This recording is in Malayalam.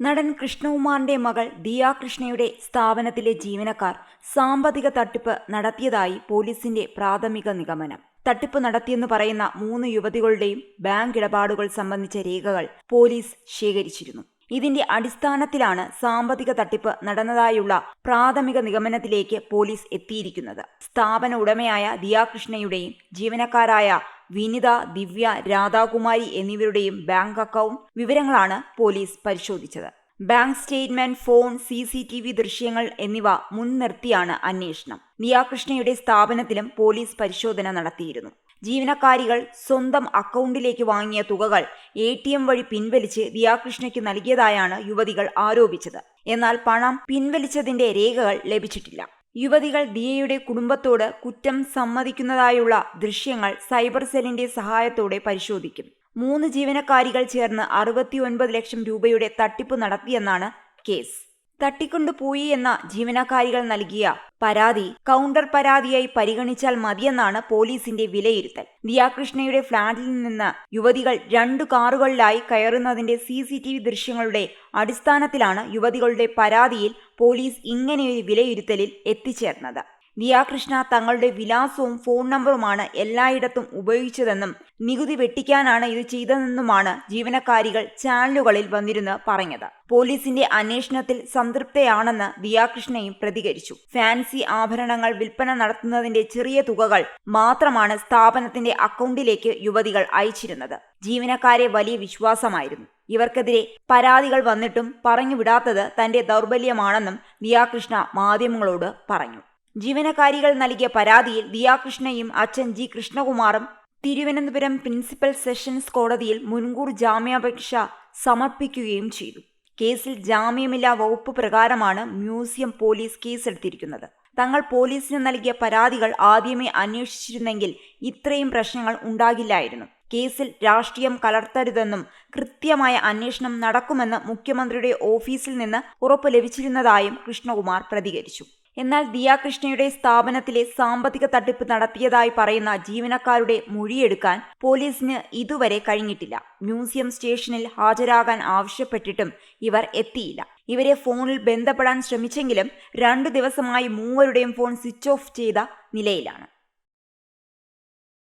നടൻ കൃഷ്ണകുമാറിന്റെ മകൾ ദിയാ കൃഷ്ണയുടെ സ്ഥാപനത്തിലെ ജീവനക്കാർ സാമ്പത്തിക തട്ടിപ്പ് നടത്തിയതായി പോലീസിന്റെ പ്രാഥമിക നിഗമനം. തട്ടിപ്പ് നടത്തിയെന്ന് പറയുന്ന മൂന്ന് യുവതികളുടെയും ബാങ്ക് ഇടപാടുകൾ സംബന്ധിച്ച രേഖകൾ പോലീസ് ശേഖരിച്ചിരുന്നു. ഇതിന്റെ അടിസ്ഥാനത്തിലാണ് സാമ്പത്തിക തട്ടിപ്പ് നടന്നതായുള്ള പ്രാഥമിക നിഗമനത്തിലേക്ക് പോലീസ് എത്തിയിരിക്കുന്നത്. സ്ഥാപന ഉടമയായ ദിയാകൃഷ്ണയുടെയും ജീവനക്കാരായ വിനിത ദിവ്യ രാധാകുമാരി എന്നിവരുടെയും ബാങ്ക് അക്കൗണ്ട് വിവരങ്ങളാണ് പോലീസ് പരിശോധിച്ചത്. Bank statement phone C C T V ദൃശ്യങ്ങൾ എന്നിവ മുൻനിർത്തിയാണ് അന്വേഷണം. ദിയാകൃഷ്ണയുടെ സ്ഥാപനത്തിലും പോലീസ് പരിശോധന നടത്തിയിരുന്നു. ജീവനക്കാരികൾ സ്വന്തം അക്കൗണ്ടിലേക്ക് വാങ്ങിയ തുകകൾ എ ടി എം വഴി പിൻവലിച്ച് ദിയാകൃഷ്ണയ്ക്ക് നൽകിയതായാണ് യുവതികൾ ആരോപിച്ചത്. എന്നാൽ പണം പിൻവലിച്ചതിന്റെ രേഖകൾ ലഭിച്ചിട്ടില്ല. യുവതികൾ ദിയയുടെ കുടുംബത്തോട് കുറ്റം സമ്മതിക്കുന്നതായുള്ള ദൃശ്യങ്ങൾ സൈബർ സെല്ലിന്റെ സഹായത്തോടെ പരിശോധിക്കും. മൂന്ന് ജീവനക്കാരികൾ ചേർന്ന് അറുപത്തിയൊൻപത് ലക്ഷം രൂപയുടെ തട്ടിപ്പ് നടത്തിയെന്നാണ് കേസ്. തട്ടിക്കൊണ്ടുപോയി എന്ന ജീവനക്കാരികൾ നൽകിയ പരാതി കൗണ്ടർ പരാതിയായി പരിഗണിച്ചാൽ മതിയെന്നാണ് പോലീസിന്റെ വിലയിരുത്തൽ. ദിയാകൃഷ്ണയുടെ ഫ്ളാറ്റിൽ നിന്ന് യുവതികൾ രണ്ടു കാറുകളിലായി കയറുന്നതിന്റെ സി സി ടി വി ദൃശ്യങ്ങളുടെ അടിസ്ഥാനത്തിലാണ് യുവതികളുടെ പരാതിയിൽ പോലീസ് ഇങ്ങനെയൊരു വിലയിരുത്തലിൽ എത്തിച്ചേർന്നത്. ദിയാകൃഷ്ണ തങ്ങളുടെ വിലാസവും ഫോൺ നമ്പറുമാണ് എല്ലായിടത്തും ഉപയോഗിച്ചതെന്നും നികുതി വെട്ടിക്കാനാണ് ഇത് ചെയ്തതെന്നുമാണ് ജീവനക്കാരികൾ ചാനലുകളിൽ വന്നിരുന്ന് പറഞ്ഞത്. പോലീസിന്റെ അന്വേഷണത്തിൽ സംതൃപ്തയാണെന്ന് ദിയാകൃഷ്ണയും പ്രതികരിച്ചു. ഫാൻസി ആഭരണങ്ങൾ വിൽപ്പന നടത്തുന്നതിന്റെ ചെറിയ തുകകൾ മാത്രമാണ് സ്ഥാപനത്തിന്റെ അക്കൗണ്ടിലേക്ക് യുവതികൾ അയച്ചിരുന്നത്. ജീവനക്കാരെ വലിയ വിശ്വാസമായിരുന്നു. ഇവർക്കെതിരെ പരാതികൾ വന്നിട്ടും പറഞ്ഞുവിടാത്തത് തന്റെ ദൗർബല്യമാണെന്നും ദിയാകൃഷ്ണ മാധ്യമങ്ങളോട് പറഞ്ഞു. ജീവനക്കാരികൾ നൽകിയ പരാതിയിൽ ദിയാകൃഷ്ണയും അച്ഛൻ ജി കൃഷ്ണകുമാറും തിരുവനന്തപുരം പ്രിൻസിപ്പൽ സെഷൻസ് കോടതിയിൽ മുൻകൂർ ജാമ്യാപേക്ഷ സമർപ്പിക്കുകയും ചെയ്തു. കേസിൽ ജാമ്യമില്ലാ വകുപ്പ് പ്രകാരമാണ് മ്യൂസിയം പോലീസ് കേസെടുത്തിരിക്കുന്നത്. തങ്ങൾ പോലീസിന് നൽകിയ പരാതികൾ ആദ്യമേ അന്വേഷിച്ചിരുന്നെങ്കിൽ ഇത്രയും പ്രശ്നങ്ങൾ ഉണ്ടാകില്ലായിരുന്നു. കേസിൽ രാഷ്ട്രീയം കലർത്തരുതെന്നും കൃത്യമായ അന്വേഷണം നടക്കുമെന്ന് മുഖ്യമന്ത്രിയുടെ ഓഫീസിൽ നിന്ന് ഉറപ്പ് ലഭിച്ചിരുന്നതായും കൃഷ്ണകുമാർ പ്രതികരിച്ചു. എന്നാൽ ദിയാകൃഷ്ണയുടെ സ്ഥാപനത്തിലെ സാമ്പത്തിക തട്ടിപ്പ് നടത്തിയതായി പറയുന്ന ജീവനക്കാരുടെ മൊഴിയെടുക്കാൻ പോലീസിന് ഇതുവരെ കഴിഞ്ഞിട്ടില്ല. മ്യൂസിയം സ്റ്റേഷനിൽ ഹാജരാകാൻ ആവശ്യപ്പെട്ടിട്ടും ഇവർ എത്തിയില്ല. ഇവരെ ഫോണിൽ ബന്ധപ്പെടാൻ ശ്രമിച്ചെങ്കിലും രണ്ടു ദിവസമായി മൂവരുടെയും ഫോൺ സ്വിച്ച് ഓഫ് ചെയ്ത നിലയിലാണ്.